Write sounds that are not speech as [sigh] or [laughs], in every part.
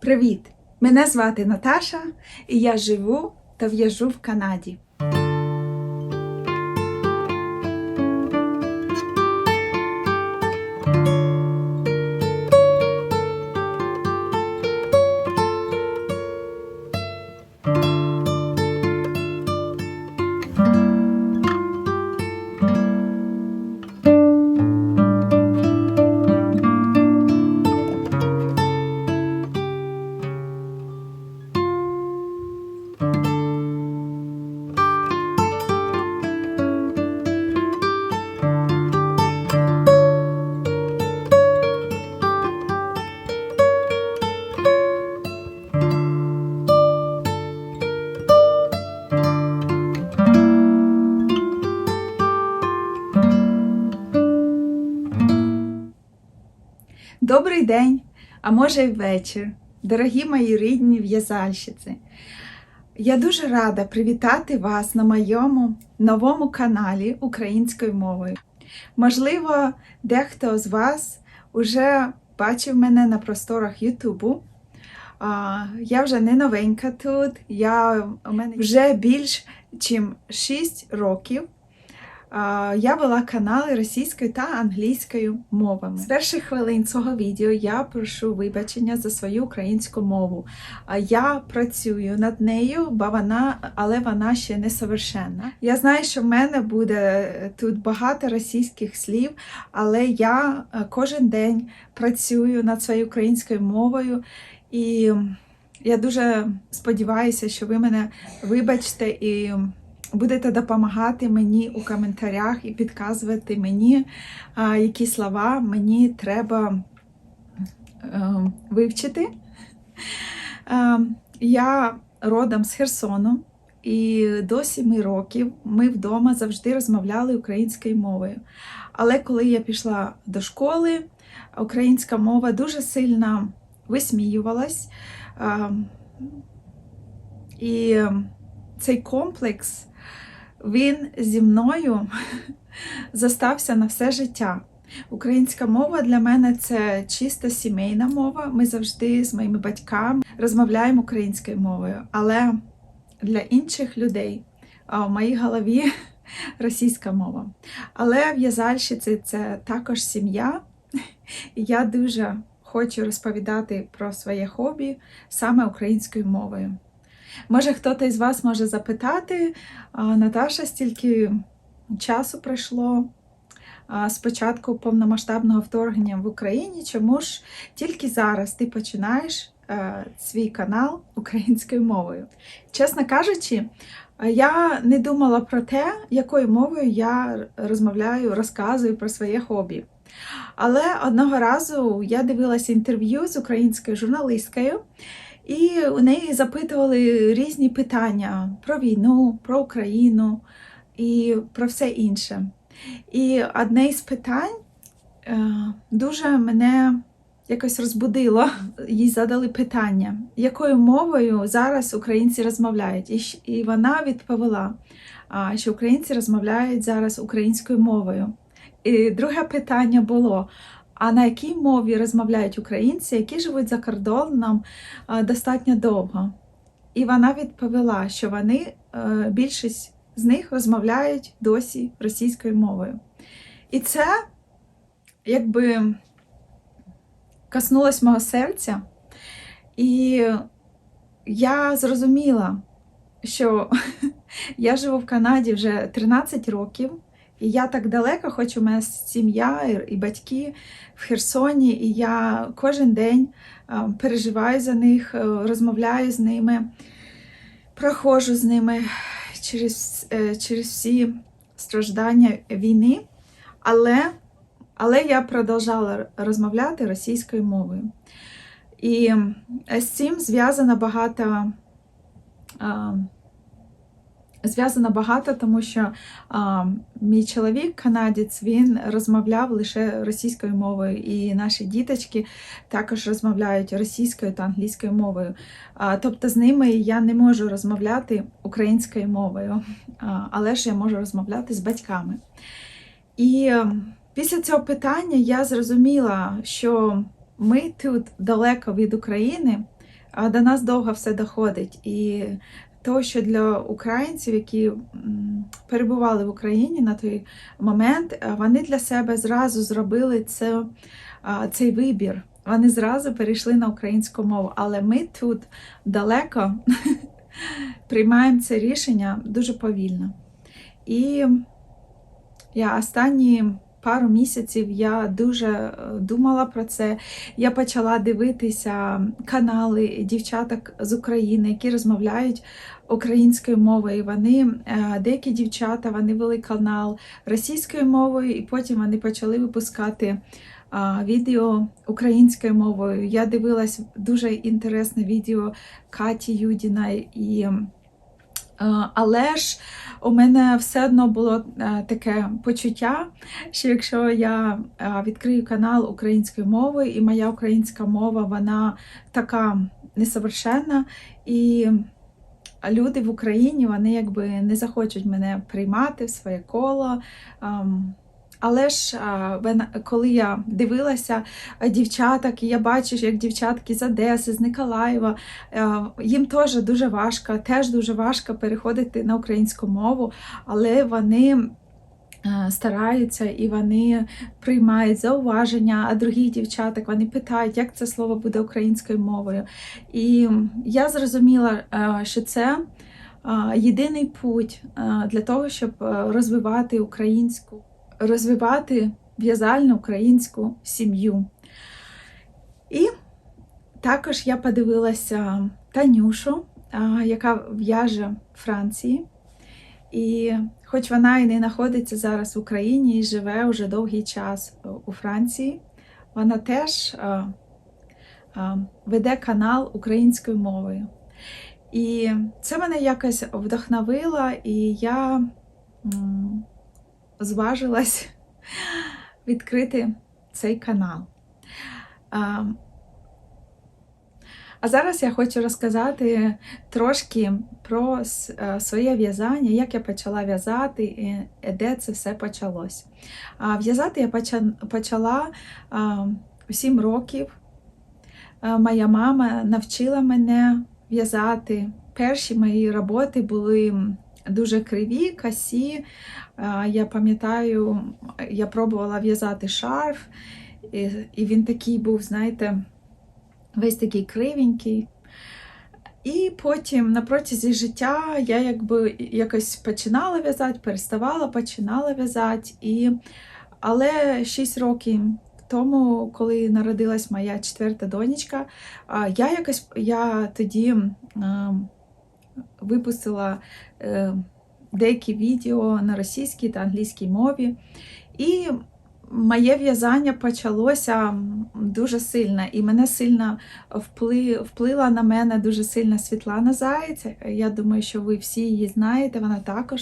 Привіт! Мене звати Наташа, і я живу та в'яжу в Канаді. Добрий день, а може й вечір, дорогі мої рідні в'язальщиці. Я дуже рада привітати вас на моєму новому каналі українською мовою. Можливо, дехто з вас уже бачив мене на просторах Ютубу. Я вже не новенька тут. Я у мене вже більш ніж 6 років. Я вела канали російською та англійською мовами. З перших хвилин цього відео я прошу вибачення за свою українську мову. Я працюю над нею, бо вона, але вона ще не совершенна. Я знаю, що в мене буде тут багато російських слів, але я е, кожен день працюю над своєю українською мовою і я дуже сподіваюся, що ви мене вибачте і будете допомагати мені у коментарях і підказувати мені, які слова мені треба е, вивчити. Е, Я родом з Херсону, і до 7 років ми вдома завжди розмовляли українською мовою. Але коли я пішла до школи, українська мова дуже сильно висміювалась. Е, І цей комплекс він зі мною [laughs] зостався на все життя. Українська мова для мене це чисто сімейна мова. Ми завжди з моїми батьками розмовляємо українською мовою. Але для інших людей в моїй голові [laughs] російська мова. Але в'язальщиці це також сім'я. Я дуже хочу розповідати про своє хобі саме українською мовою. Може, хтось із вас може запитати, Наташа, стільки часу пройшло з початку повномасштабного вторгнення в Україні, чому ж тільки зараз ти починаєш е, свій канал українською мовою? Чесно кажучи, я не думала про те, якою мовою я розмовляю, розказую про своє хобі. Але одного разу я дивилася інтерв'ю з українською журналисткою, і у неї запитували різні питання про війну, про Україну і про все інше. І одне із питань е, дуже мене якось розбудило. Їй задали питання, якою мовою зараз українці розмовляють. І, вона відповіла, що українці розмовляють зараз українською мовою. І друге питання було: а на якій мові розмовляють українці, які живуть за кордоном достатньо довго? І вона відповіла, що вони, е, більшість з них розмовляють досі російською мовою. І це якби коснулось мого серця. І я зрозуміла, що [laughs] я живу в Канаді вже 13 років. І я так далеко, хоч у мене сім'я і батьки в Херсоні, і я кожен день е, переживаю за них, е, розмовляю з ними, проходжу з ними через, е, через всі страждання війни. Але, але я продовжала розмовляти російською мовою. І з цим зв'язано багато. Зв'язано багато, тому що а, мій чоловік, канадець, він розмовляв лише російською мовою, і наші діточки також розмовляють російською та англійською мовою. А, тобто з ними я не можу розмовляти українською мовою, а, але ж я можу розмовляти з батьками. І після цього питання я зрозуміла, що ми тут далеко від України, а до нас довго все доходить. І то, що для українців, які перебували в Україні на той момент, е, вони для себе зразу зробили це, цей вибір. Вони зразу перейшли на українську мову. Але ми тут далеко [laughs] приймаємо це рішення дуже повільно. І я останні пару місяців я дуже е, думала про це. Я почала дивитися канали дівчаток з України, які розмовляють українською мовою. Вони е, деякі дівчата вони вели канал російською мовою, і потім вони почали випускати відео українською мовою. Я дивилась дуже інтересне відео Каті Юдіна і. Е, Але ж у мене все одно було е, таке почуття, що якщо я е, відкрию канал української мови, і моя українська мова вона така несовершенна, і люди в Україні вони якби не захочуть мене приймати в своє коло. Але ж коли я дивилася дівчаток, і я бачу, як дівчатки з Одеси, з Николаєва, їм теж дуже важко, теж дуже важко переходити на українську мову, але вони стараються і вони приймають зауваження, а другі дівчаток вони питають, як це слово буде українською мовою. І я зрозуміла, що це єдиний путь для того, щоб розвивати українську, розвивати в'язальну українську сім'ю. І також я подивилася Танюшу, яка в'яже Франції. І хоч вона і не знаходиться зараз в Україні і живе вже довгий час у Франції, вона теж веде канал українською мовою. І це мене якось вдохновило, і я зважилась відкрити цей канал. А, зараз я хочу розказати трошки про е, своє в'язання, як я почала в'язати і де це все почалось. В'язати я почала у 7 років. Моя мама навчила мене в'язати. Перші мої роботи були дуже криві, косі. А, Я пам'ятаю, я пробувала в'язати шарф, і, він такий був, знаєте, весь такий кривенький. І потім на протязі життя я якби якось починала в'язати, переставала, починала в'язати. І... Але 6 років тому, коли народилась моя четверта донечка, я якось я тоді а, випустила е, деякі відео на російській та англійській мові. І моє в'язання почалося дуже сильно, і мене сильно впли, вплила на мене дуже сильно Світлана Заєць. Я думаю, що ви всі її знаєте. Вона також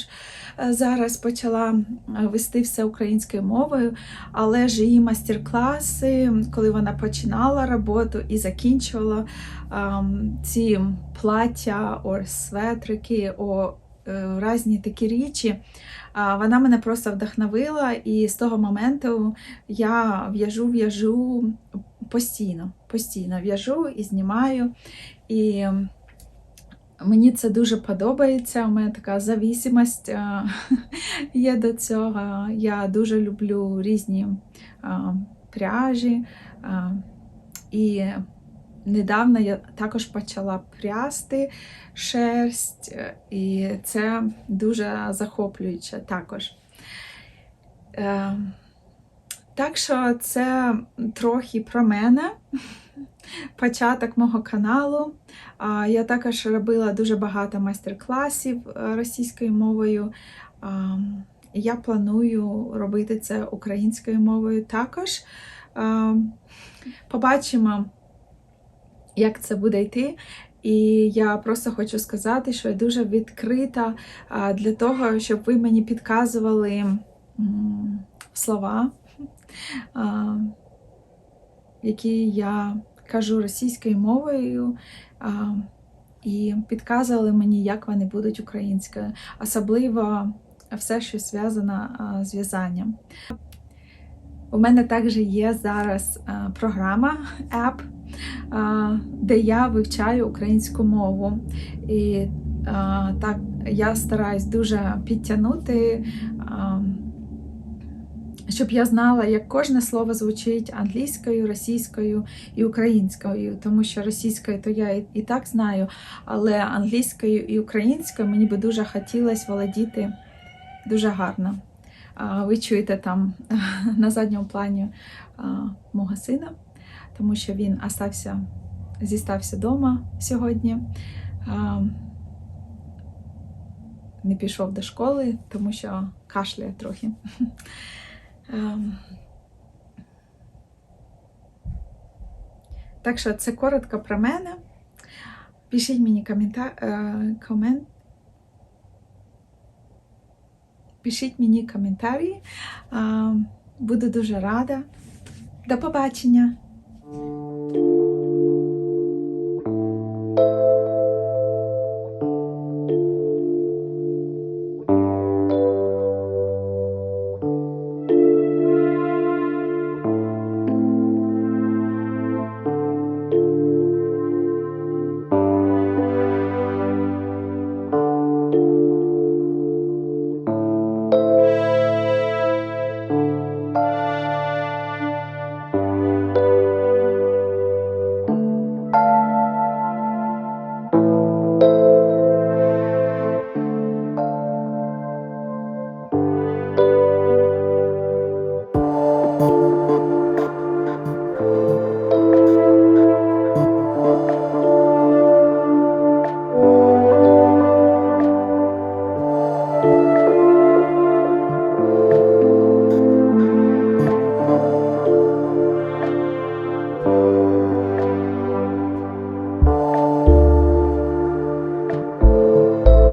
е, зараз почала е, вести все українською мовою, але ж її майстер-класи, коли вона починала роботу і закінчувала ем, ці плаття, о, светрики, о, різні такі річі. Вона мене просто вдохновила, і з того моменту я в'яжу, в'яжу постійно, постійно в'яжу і знімаю. І мені це дуже подобається. У мене така завісимость [laughs] є до цього. Я дуже люблю різні пряжі. І недавно я також почала прясти шерсть, е, і це дуже захоплююче також. Е, Так що це трохи про мене, [laughs] початок мого каналу. Я також робила дуже багато майстер-класів е, російською мовою. Я планую робити це українською мовою також. Побачимо, як це буде йти. І я просто хочу сказати, що я дуже відкрита для того, щоб ви мені підказували слова, які я кажу російською мовою, і підказували мені, як вони будуть українською, особливо все, що зв'язано з в'язанням. У мене також є зараз програма, app, де я вивчаю українську мову. І так я стараюсь дуже підтягнути. щоб я знала, як кожне слово звучить англійською, російською і українською, тому що російською то я і, так знаю, але англійською і українською мені би дуже хотілося володіти дуже гарно. Ви чуєте там [laughs] на задньому плані мого сина, тому що він остався, зістався вдома сьогодні. Не пішов до школи, тому що кашляє трохи. [laughs] Так що це коротко про мене. Пишіть мені коментар, е, комент. Пишіть мені коментарі. Буду дуже рада. До побачення! Thank you.